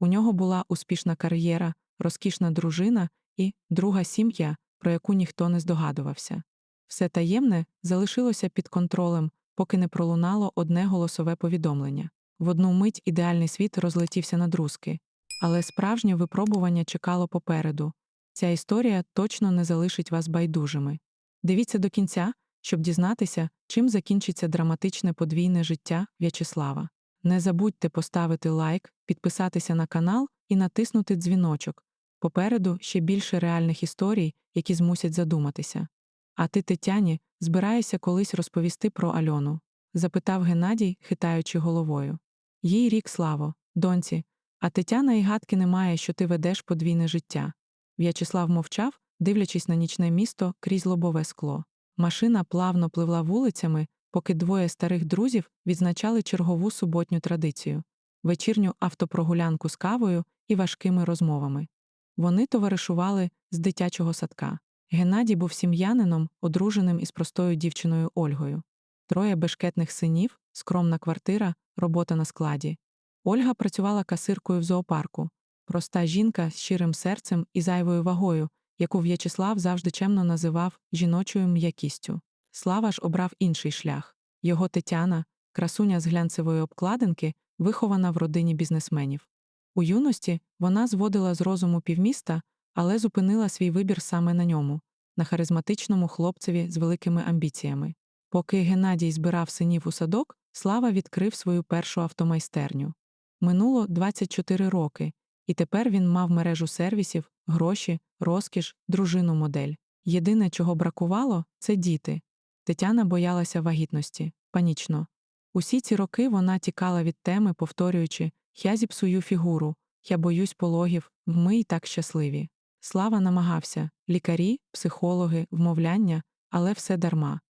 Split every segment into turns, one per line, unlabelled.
У нього була успішна кар'єра, розкішна дружина і друга сім'я, про яку ніхто не здогадувався. Все таємне залишилося під контролем, поки не пролунало одне голосове повідомлення. В одну мить ідеальний світ розлетівся на друзки, але справжнє випробування чекало попереду. Ця історія точно не залишить вас байдужими. Дивіться до кінця, щоб дізнатися, чим закінчиться драматичне подвійне життя В'ячеслава. Не забудьте поставити лайк, підписатися на канал і натиснути дзвіночок. Попереду ще більше реальних історій, які змусять задуматися. А ти, Тетяні, збираєшся колись розповісти про Альону? запитав Геннадій, хитаючи головою. Їй рік славо, доньці, а Тетяна і гадки не має, що ти ведеш подвійне життя. В'ячеслав мовчав, дивлячись на нічне місто крізь лобове скло. Машина плавно пливла вулицями, поки двоє старих друзів відзначали чергову суботню традицію вечірню автопрогулянку з кавою і важкими розмовами. Вони товаришували з дитячого садка. Геннадій був сім'янином, одруженим із простою дівчиною Ольгою. Троє бешкетних синів, скромна квартира, робота на складі. Ольга працювала касиркою в зоопарку, проста жінка з щирим серцем і зайвою вагою, яку В'ячеслав завжди чемно називав жіночою м'якістю. Слава ж обрав інший шлях. Його Тетяна, красуня з глянцевої обкладинки, вихована в родині бізнесменів. У юності вона зводила з розуму півміста, але зупинила свій вибір саме на ньому, на харизматичному хлопцеві з великими амбіціями. Поки Геннадій збирав синів у садок, Слава відкрив свою першу автомайстерню. Минуло 24 роки, і тепер він мав мережу сервісів, гроші, розкіш, дружину модель. Єдине, чого бракувало, це діти. Тетяна боялася вагітності, панічно. Усі ці роки вона тікала від теми, повторюючи Я зіпсую фігуру, я боюсь пологів, ми й так щасливі. Слава намагався лікарі, психологи, вмовляння, але все дарма.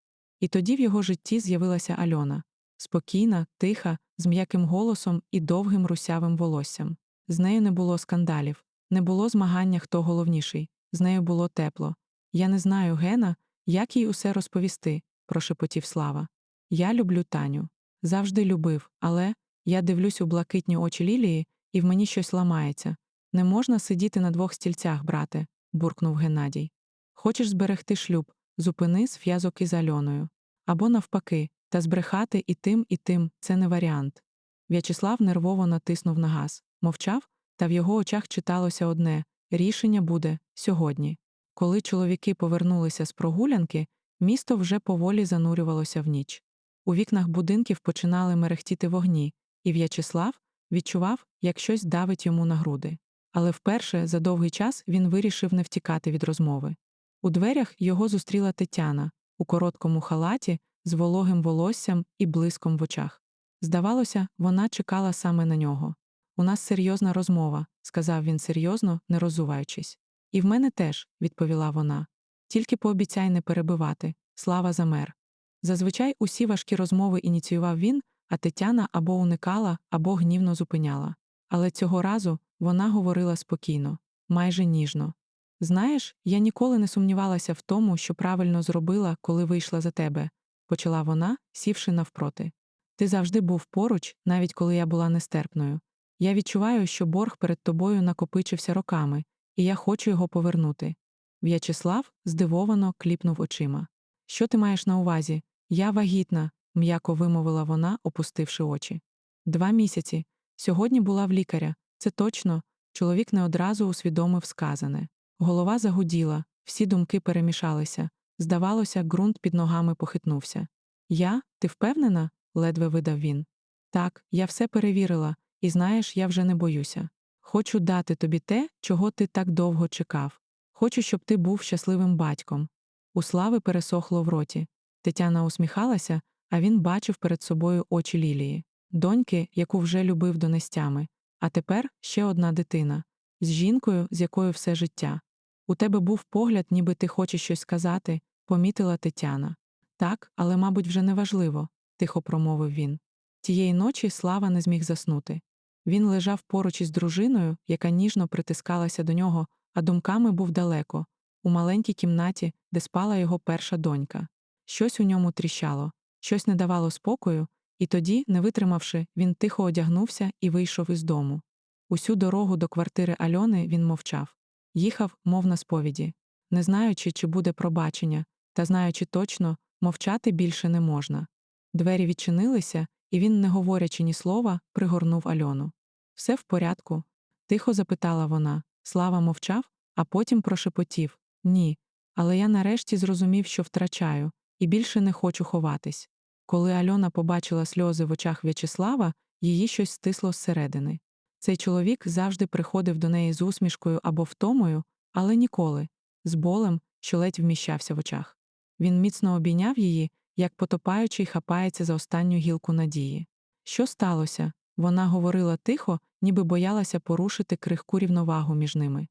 І тоді в його житті з'явилася Альона спокійна, тиха, з м'яким голосом і довгим русявим волоссям. З нею не було скандалів, не було змагання, хто головніший, з нею було тепло. Я не знаю, Гена, як їй усе розповісти, прошепотів Слава. Я люблю Таню. Завжди любив, але я дивлюсь у блакитні очі Лілії, і в мені щось ламається. Не можна сидіти на двох стільцях, брате, буркнув Геннадій. Хочеш зберегти шлюб, зупини зв'язок із Альоною. Або навпаки, та збрехати і тим, і тим це не варіант. В'ячеслав нервово натиснув на газ, мовчав, та в його очах читалося одне рішення буде сьогодні. Коли чоловіки повернулися з прогулянки, місто вже поволі занурювалося в ніч. У вікнах будинків починали мерехтіти вогні, і В'ячеслав відчував, як щось давить йому на груди. Але вперше за довгий час він вирішив не втікати від розмови. У дверях його зустріла Тетяна у короткому халаті, з вологим волоссям і блиском в очах. Здавалося, вона чекала саме на нього. У нас серйозна розмова, сказав він серйозно, не розуваючись. І в мене теж, відповіла вона. Тільки пообіцяй не перебивати, слава замер. Зазвичай усі важкі розмови ініціював він, а Тетяна або уникала, або гнівно зупиняла. Але цього разу вона говорила спокійно, майже ніжно. Знаєш, я ніколи не сумнівалася в тому, що правильно зробила, коли вийшла за тебе, почала вона, сівши навпроти. Ти завжди був поруч, навіть коли я була нестерпною. Я відчуваю, що борг перед тобою накопичився роками, і я хочу його повернути. В'ячеслав здивовано кліпнув очима. Що ти маєш на увазі? Я вагітна, м'яко вимовила вона, опустивши очі. Два місяці. Сьогодні була в лікаря. Це точно. Чоловік не одразу усвідомив сказане. Голова загуділа, всі думки перемішалися. Здавалося, ґрунт під ногами похитнувся. Я, ти впевнена? ледве видав він. Так, я все перевірила, і знаєш, я вже не боюся. Хочу дати тобі те, чого ти так довго чекав. Хочу, щоб ти був щасливим батьком. У слави пересохло в роті. Тетяна усміхалася, а він бачив перед собою очі Лілії, доньки, яку вже любив донестями, а тепер ще одна дитина з жінкою, з якою все життя. У тебе був погляд, ніби ти хочеш щось сказати, помітила Тетяна. Так, але, мабуть, вже неважливо, тихо промовив він. Тієї ночі Слава не зміг заснути. Він лежав поруч із дружиною, яка ніжно притискалася до нього, а думками був далеко, у маленькій кімнаті, де спала його перша донька. Щось у ньому тріщало, щось не давало спокою, і тоді, не витримавши, він тихо одягнувся і вийшов із дому. Усю дорогу до квартири Альони він мовчав. Їхав, мов на сповіді, не знаючи, чи буде пробачення, та знаючи точно, мовчати більше не можна. Двері відчинилися, і він, не говорячи ні слова, пригорнув Альону. Все в порядку? тихо запитала вона. Слава мовчав, а потім прошепотів Ні. Але я нарешті зрозумів, що втрачаю, і більше не хочу ховатись. Коли Альона побачила сльози в очах В'ячеслава, її щось стисло зсередини. Цей чоловік завжди приходив до неї з усмішкою або втомою, але ніколи, з болем, що ледь вміщався в очах. Він міцно обійняв її, як потопаючий хапається за останню гілку надії. Що сталося? Вона говорила тихо, ніби боялася порушити крихку рівновагу між ними.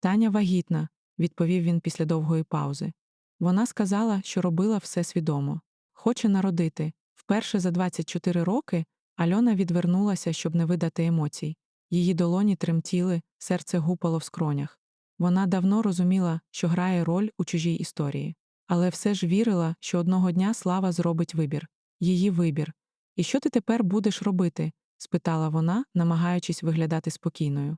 Таня вагітна, відповів він після довгої паузи. Вона сказала, що робила все свідомо. Хоче народити. Вперше за 24 роки Альона відвернулася, щоб не видати емоцій. Її долоні тремтіли, серце гупало в скронях. Вона давно розуміла, що грає роль у чужій історії, але все ж вірила, що одного дня слава зробить вибір її вибір. І що ти тепер будеш робити? Спитала вона, намагаючись виглядати спокійною.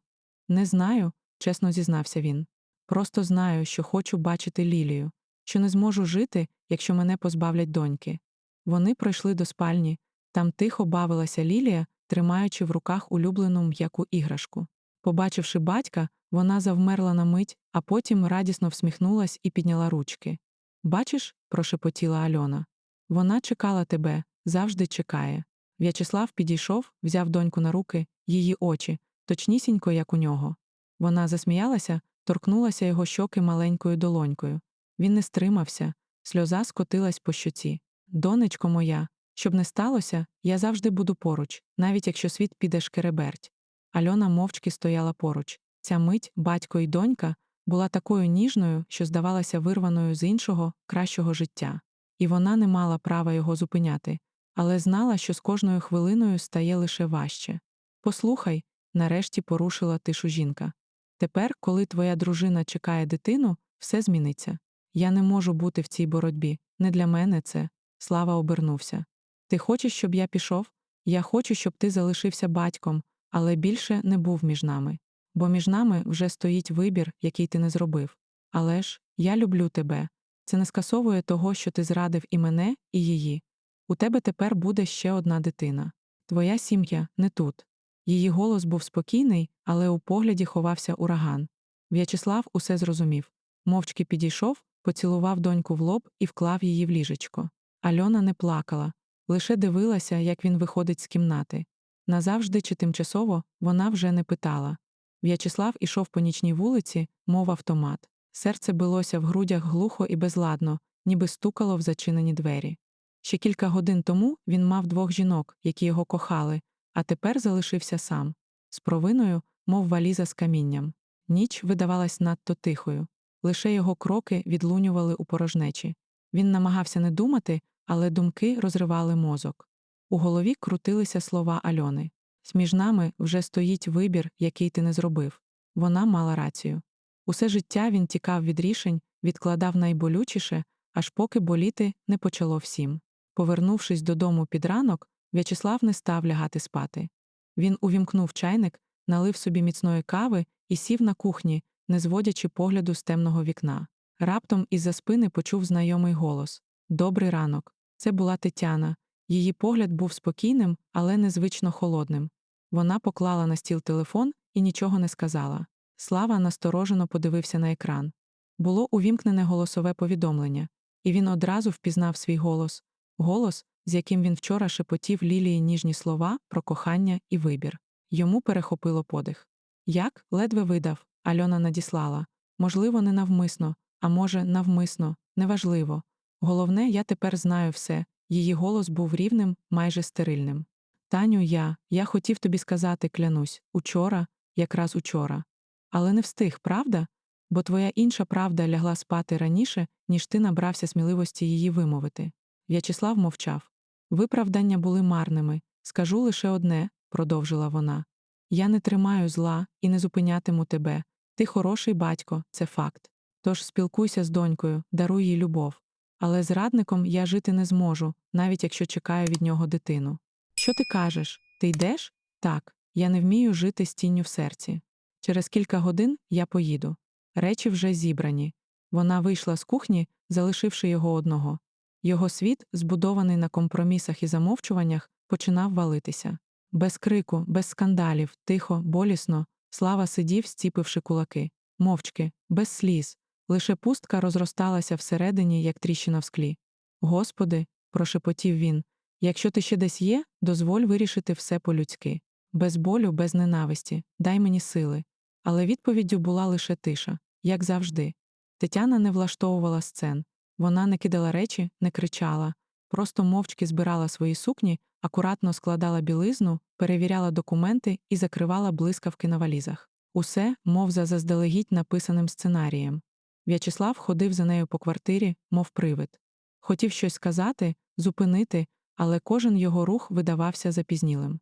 Не знаю, чесно зізнався він. Просто знаю, що хочу бачити Лілію, що не зможу жити, якщо мене позбавлять доньки. Вони пройшли до спальні, там тихо бавилася Лілія, тримаючи в руках улюблену м'яку іграшку. Побачивши батька, вона завмерла на мить, а потім радісно всміхнулась і підняла ручки. Бачиш, прошепотіла Альона. Вона чекала тебе, завжди чекає. В'ячеслав підійшов, взяв доньку на руки, її очі, точнісінько, як у нього. Вона засміялася, торкнулася його щоки маленькою долонькою. Він не стримався, сльоза скотилась по щоці. Донечко моя, щоб не сталося, я завжди буду поруч, навіть якщо світ піде шкереберть. Альона мовчки стояла поруч. Ця мить, батько і донька, була такою ніжною, що здавалася вирваною з іншого, кращого життя. І вона не мала права його зупиняти, але знала, що з кожною хвилиною стає лише важче. Послухай, нарешті порушила тишу жінка. Тепер, коли твоя дружина чекає дитину, все зміниться. Я не можу бути в цій боротьбі. Не для мене це. Слава обернувся. Ти хочеш, щоб я пішов? Я хочу, щоб ти залишився батьком, але більше не був між нами. Бо між нами вже стоїть вибір, який ти не зробив. Але ж я люблю тебе. Це не скасовує того, що ти зрадив і мене, і її. У тебе тепер буде ще одна дитина. Твоя сім'я не тут. Її голос був спокійний, але у погляді ховався ураган. В'ячеслав усе зрозумів. Мовчки підійшов, поцілував доньку в лоб і вклав її в ліжечко. Альона не плакала, лише дивилася, як він виходить з кімнати. Назавжди чи тимчасово вона вже не питала. В'ячеслав ішов по нічній вулиці, мов автомат. Серце билося в грудях глухо і безладно, ніби стукало в зачинені двері. Ще кілька годин тому він мав двох жінок, які його кохали, а тепер залишився сам, з провиною, мов валіза з камінням. Ніч видавалась надто тихою, лише його кроки відлунювали у порожнечі. Він намагався не думати, але думки розривали мозок. У голові крутилися слова Альони. Між нами вже стоїть вибір, який ти не зробив. Вона мала рацію. Усе життя він тікав від рішень, відкладав найболючіше, аж поки боліти не почало всім. Повернувшись додому під ранок, В'ячеслав не став лягати спати. Він увімкнув чайник, налив собі міцної кави і сів на кухні, не зводячи погляду з темного вікна. Раптом із-за спини почув знайомий голос Добрий ранок. Це була Тетяна. Її погляд був спокійним, але незвично холодним. Вона поклала на стіл телефон і нічого не сказала. Слава насторожено подивився на екран. Було увімкнене голосове повідомлення, і він одразу впізнав свій голос голос, з яким він вчора шепотів Лілії ніжні слова про кохання і вибір. Йому перехопило подих. Як ледве видав, Альона надіслала. Можливо, не навмисно, а може, навмисно, неважливо. Головне, я тепер знаю все. Її голос був рівним, майже стерильним. Таню, я, я хотів тобі сказати, клянусь, учора, якраз учора. Але не встиг, правда? Бо твоя інша правда лягла спати раніше, ніж ти набрався сміливості її вимовити. В'ячеслав мовчав. Виправдання були марними. Скажу лише одне, продовжила вона. Я не тримаю зла і не зупинятиму тебе. Ти хороший батько, це факт. Тож спілкуйся з донькою, даруй їй любов. Але зрадником я жити не зможу, навіть якщо чекаю від нього дитину. Що ти кажеш? Ти йдеш? Так. Я не вмію жити з тінню в серці. Через кілька годин я поїду. Речі вже зібрані. Вона вийшла з кухні, залишивши його одного. Його світ, збудований на компромісах і замовчуваннях, починав валитися. Без крику, без скандалів, тихо, болісно, Слава сидів, стіпивши кулаки, мовчки, без сліз. Лише пустка розросталася всередині, як тріщина в склі. Господи, прошепотів він, якщо ти ще десь є, дозволь вирішити все по-людськи. Без болю, без ненависті, дай мені сили. Але відповіддю була лише тиша, як завжди. Тетяна не влаштовувала сцен. Вона не кидала речі, не кричала, просто мовчки збирала свої сукні, акуратно складала білизну, перевіряла документи і закривала блискавки на валізах. Усе, мов за заздалегідь написаним сценарієм. В'ячеслав ходив за нею по квартирі, мов привид. Хотів щось сказати, зупинити, але кожен його рух видавався запізнілим.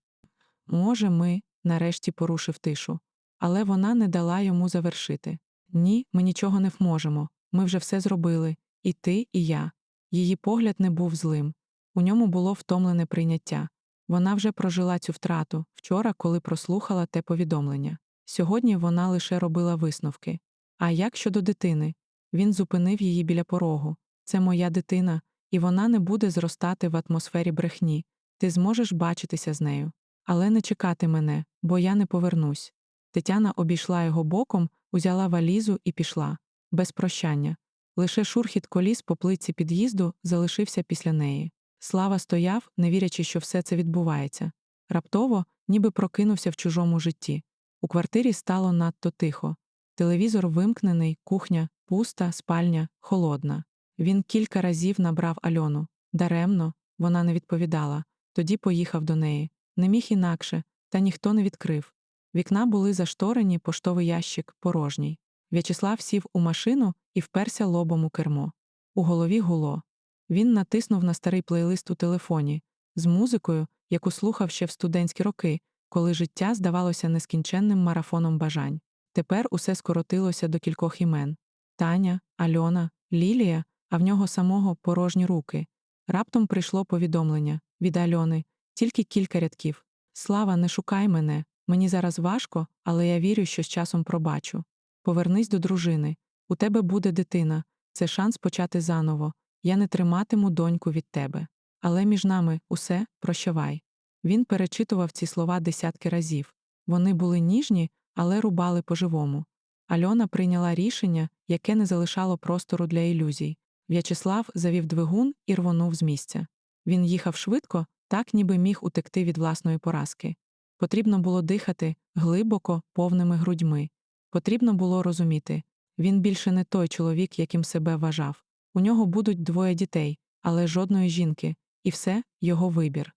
Може, ми, нарешті порушив тишу. Але вона не дала йому завершити. Ні, ми нічого не вможемо. Ми вже все зробили, і ти, і я. Її погляд не був злим. У ньому було втомлене прийняття. Вона вже прожила цю втрату вчора, коли прослухала те повідомлення. Сьогодні вона лише робила висновки. А як щодо дитини? Він зупинив її біля порогу. Це моя дитина, і вона не буде зростати в атмосфері брехні. Ти зможеш бачитися з нею. Але не чекати мене, бо я не повернусь. Тетяна обійшла його боком, узяла валізу і пішла, без прощання. Лише шурхіт коліс по плиці під'їзду залишився після неї. Слава стояв, не вірячи, що все це відбувається. Раптово, ніби прокинувся в чужому житті. У квартирі стало надто тихо. Телевізор вимкнений, кухня, пуста, спальня, холодна. Він кілька разів набрав Альону. Даремно, вона не відповідала. Тоді поїхав до неї. Не міг інакше, та ніхто не відкрив. Вікна були зашторені, поштовий ящик порожній. В'ячеслав сів у машину і вперся лобом у кермо. У голові гуло. Він натиснув на старий плейлист у телефоні з музикою, яку слухав ще в студентські роки, коли життя здавалося нескінченним марафоном бажань. Тепер усе скоротилося до кількох імен Таня, Альона, Лілія, а в нього самого порожні руки. Раптом прийшло повідомлення від Альони, тільки кілька рядків. Слава, не шукай мене, мені зараз важко, але я вірю, що з часом пробачу. Повернись до дружини. У тебе буде дитина, це шанс почати заново. Я не триматиму доньку від тебе. Але між нами усе прощавай. Він перечитував ці слова десятки разів. Вони були ніжні, але рубали по-живому. Альона прийняла рішення, яке не залишало простору для ілюзій. В'ячеслав завів двигун і рвонув з місця. Він їхав швидко, так ніби міг утекти від власної поразки. Потрібно було дихати глибоко, повними грудьми. Потрібно було розуміти він більше не той чоловік, яким себе вважав. У нього будуть двоє дітей, але жодної жінки, і все його вибір.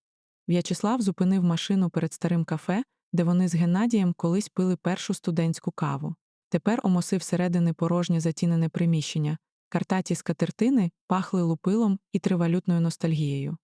В'ячеслав зупинив машину перед старим кафе, де вони з Геннадієм колись пили першу студентську каву. Тепер омосив середини порожнє затінене приміщення, картаті скатертини пахли лупилом і тривалютною ностальгією.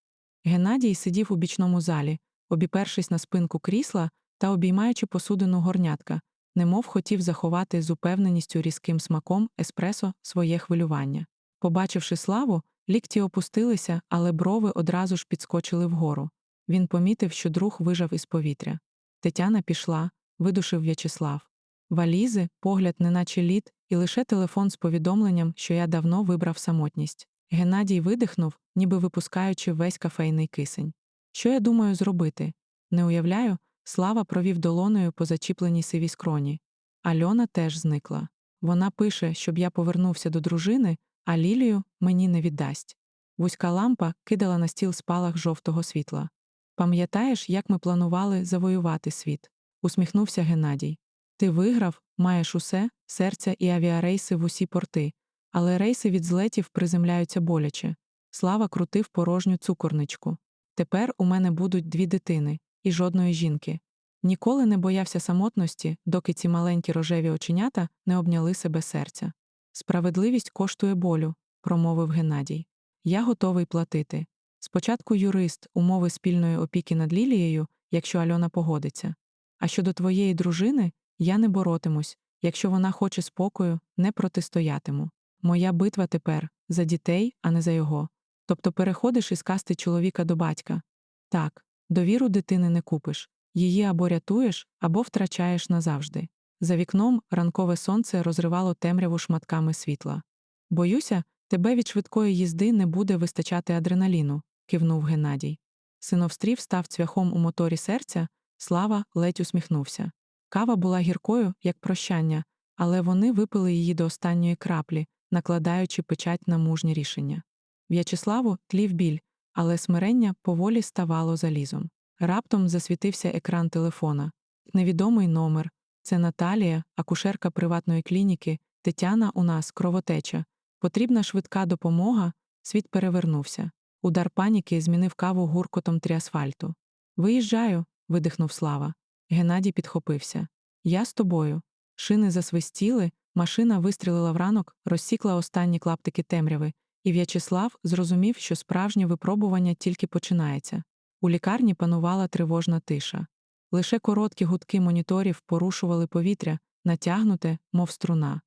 Геннадій сидів у бічному залі, обіпершись на спинку крісла та обіймаючи посудину горнятка, немов хотів заховати з упевненістю різким смаком еспресо своє хвилювання. Побачивши славу, лікті опустилися, але брови одразу ж підскочили вгору. Він помітив, що друг вижав із повітря. Тетяна пішла, видушив В'ячеслав. Валізи, погляд, неначе лід, і лише телефон з повідомленням, що я давно вибрав самотність. Геннадій видихнув, ніби випускаючи весь кафейний кисень. Що я думаю зробити? Не уявляю, Слава провів долоною по зачіпленій сивій скроні. Альона теж зникла. Вона пише, щоб я повернувся до дружини, а Лілію мені не віддасть. Вузька лампа кидала на стіл спалах жовтого світла. Пам'ятаєш, як ми планували завоювати світ? усміхнувся Геннадій. Ти виграв, маєш усе, серця і авіарейси в усі порти, але рейси від злетів приземляються боляче. Слава крутив порожню цукорничку. Тепер у мене будуть дві дитини і жодної жінки. Ніколи не боявся самотності, доки ці маленькі рожеві оченята не обняли себе серця. Справедливість коштує болю, промовив Геннадій. Я готовий платити. Спочатку юрист, умови спільної опіки над Лілією, якщо Альона погодиться. А щодо твоєї дружини, я не боротимусь, якщо вона хоче спокою, не протистоятиму. Моя битва тепер за дітей, а не за його. Тобто переходиш із касти чоловіка до батька. Так, довіру дитини не купиш, Її або рятуєш, або втрачаєш назавжди. За вікном ранкове сонце розривало темряву шматками світла. Боюся, тебе від швидкої їзди не буде вистачати адреналіну, кивнув Геннадій. Синовстрів став цвяхом у моторі серця, Слава ледь усміхнувся. Кава була гіркою, як прощання, але вони випили її до останньої краплі, накладаючи печать на мужні рішення. В'ячеславу тлів біль, але смирення поволі ставало залізом. Раптом засвітився екран телефона. Невідомий номер. Це Наталія, акушерка приватної клініки, Тетяна у нас кровотеча. Потрібна швидка допомога. Світ перевернувся. Удар паніки змінив каву гуркотом тріасфальту. Виїжджаю, видихнув Слава. Геннадій підхопився. Я з тобою. Шини засвистіли, машина вистрілила в ранок, розсікла останні клаптики темряви, і В'ячеслав зрозумів, що справжнє випробування тільки починається. У лікарні панувала тривожна тиша. Лише короткі гудки моніторів порушували повітря, натягнуте, мов струна.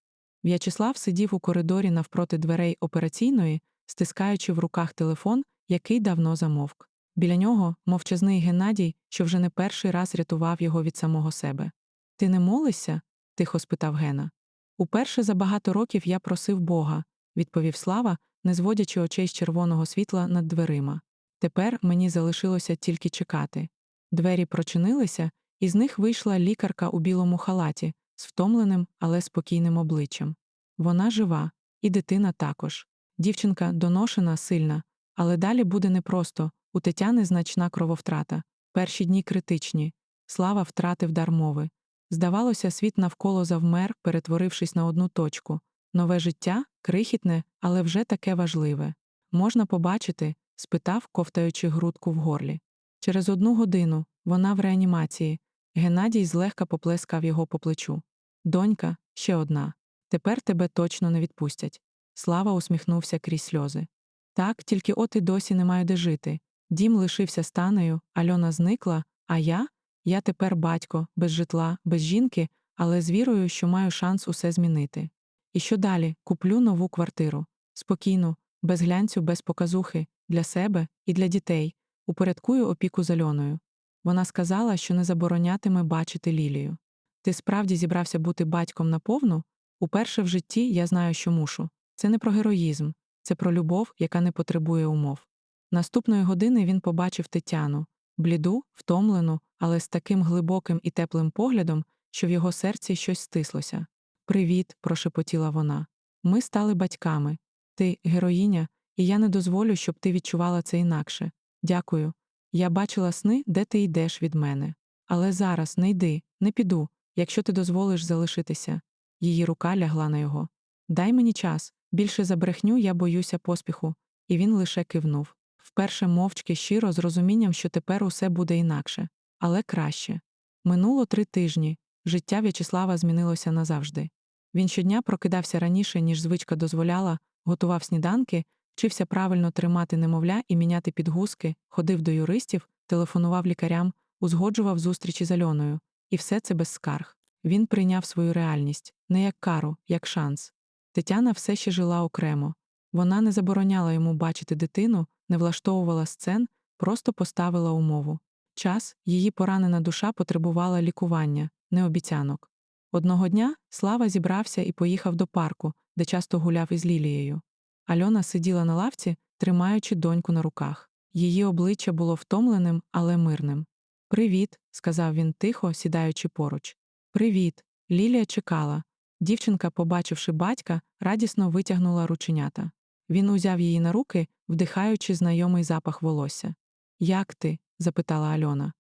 В'ячеслав сидів у коридорі навпроти дверей операційної, стискаючи в руках телефон, який давно замовк. Біля нього мовчазний Геннадій, що вже не перший раз рятував його від самого себе. Ти не молишся? тихо спитав Гена. Уперше за багато років я просив Бога, відповів Слава, не зводячи очей з червоного світла над дверима. Тепер мені залишилося тільки чекати. Двері прочинилися, і з них вийшла лікарка у білому халаті з втомленим, але спокійним обличчям. Вона жива, і дитина також. Дівчинка доношена, сильна, але далі буде непросто. У Тетяни значна крововтрата. Перші дні критичні. Слава втратив дар мови. Здавалося, світ навколо завмер, перетворившись на одну точку. Нове життя крихітне, але вже таке важливе. Можна побачити? спитав, ковтаючи грудку в горлі. Через одну годину вона в реанімації. Геннадій злегка поплескав його по плечу. Донька, ще одна. Тепер тебе точно не відпустять. Слава усміхнувся крізь сльози. Так, тільки от і досі не маю де жити. Дім лишився станею, Альона зникла, а я? Я тепер батько, без житла, без жінки, але з вірою, що маю шанс усе змінити. І що далі? Куплю нову квартиру. Спокійно, без глянцю, без показухи, для себе і для дітей. Упорядкую опіку з Альоною. Вона сказала, що не заборонятиме бачити Лілію. Ти справді зібрався бути батьком наповну? Уперше в житті я знаю, що мушу. Це не про героїзм, це про любов, яка не потребує умов. Наступної години він побачив Тетяну, бліду, втомлену, але з таким глибоким і теплим поглядом, що в його серці щось стислося. Привіт, прошепотіла вона. Ми стали батьками. Ти героїня, і я не дозволю, щоб ти відчувала це інакше. Дякую. Я бачила сни, де ти йдеш від мене. Але зараз не йди, не піду, якщо ти дозволиш залишитися. Її рука лягла на його. Дай мені час, більше за брехню я боюся поспіху, і він лише кивнув. Вперше мовчки щиро з розумінням, що тепер усе буде інакше, але краще. Минуло три тижні. Життя В'ячеслава змінилося назавжди. Він щодня прокидався раніше, ніж звичка дозволяла, готував сніданки, вчився правильно тримати немовля і міняти підгузки, ходив до юристів, телефонував лікарям, узгоджував зустрічі з Альоною, і все це без скарг. Він прийняв свою реальність не як кару, як шанс. Тетяна все ще жила окремо. Вона не забороняла йому бачити дитину, не влаштовувала сцен, просто поставила умову. Час, її поранена душа потребувала лікування, не обіцянок. Одного дня Слава зібрався і поїхав до парку, де часто гуляв із Лілією. Альона сиділа на лавці, тримаючи доньку на руках. Її обличчя було втомленим, але мирним. Привіт, сказав він тихо, сідаючи поруч. Привіт. Лілія чекала. Дівчинка, побачивши батька, радісно витягнула рученята. Він узяв її на руки, вдихаючи знайомий запах волосся. Як ти? запитала Альона.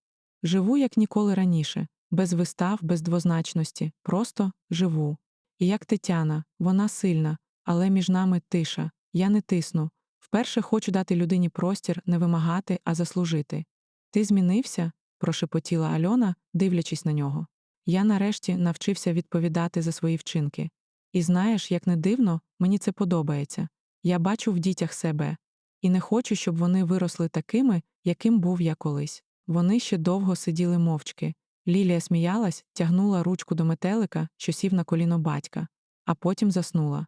Живу, як ніколи раніше, без вистав, без двозначності, просто живу. І як Тетяна, вона сильна, але між нами тиша. Я не тисну. Вперше хочу дати людині простір не вимагати, а заслужити. Ти змінився? прошепотіла Альона, дивлячись на нього. Я нарешті навчився відповідати за свої вчинки. І знаєш, як не дивно, мені це подобається. Я бачу в дітях себе, і не хочу, щоб вони виросли такими, яким був я колись. Вони ще довго сиділи мовчки. Лілія сміялась, тягнула ручку до метелика, що сів на коліно батька, а потім заснула.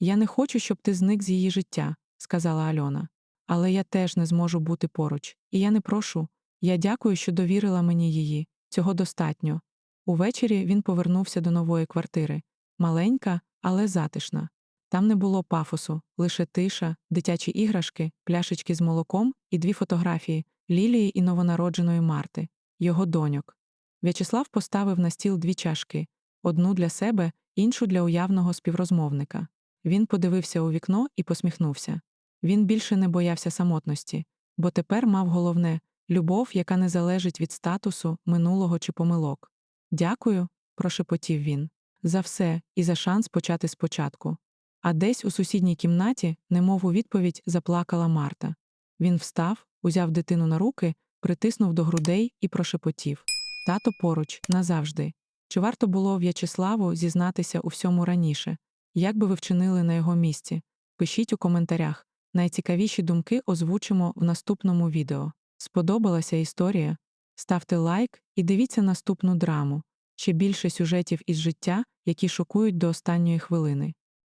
Я не хочу, щоб ти зник з її життя, сказала Альона. Але я теж не зможу бути поруч, і я не прошу. Я дякую, що довірила мені її. цього достатньо. Увечері він повернувся до нової квартири. Маленька, але затишна. Там не було пафосу, лише тиша, дитячі іграшки, пляшечки з молоком і дві фотографії Лілії і новонародженої Марти, його доньок. В'ячеслав поставив на стіл дві чашки одну для себе, іншу для уявного співрозмовника. Він подивився у вікно і посміхнувся. Він більше не боявся самотності, бо тепер мав головне любов, яка не залежить від статусу, минулого чи помилок. Дякую, прошепотів він, за все і за шанс почати спочатку. А десь у сусідній кімнаті, немов у відповідь, заплакала Марта. Він встав, узяв дитину на руки, притиснув до грудей і прошепотів Тато поруч, назавжди. Чи варто було В'ячеславу зізнатися у всьому раніше? Як би ви вчинили на його місці? Пишіть у коментарях. Найцікавіші думки озвучимо в наступному відео. Сподобалася історія? Ставте лайк і дивіться наступну драму. Ще більше сюжетів із життя, які шокують до останньої хвилини.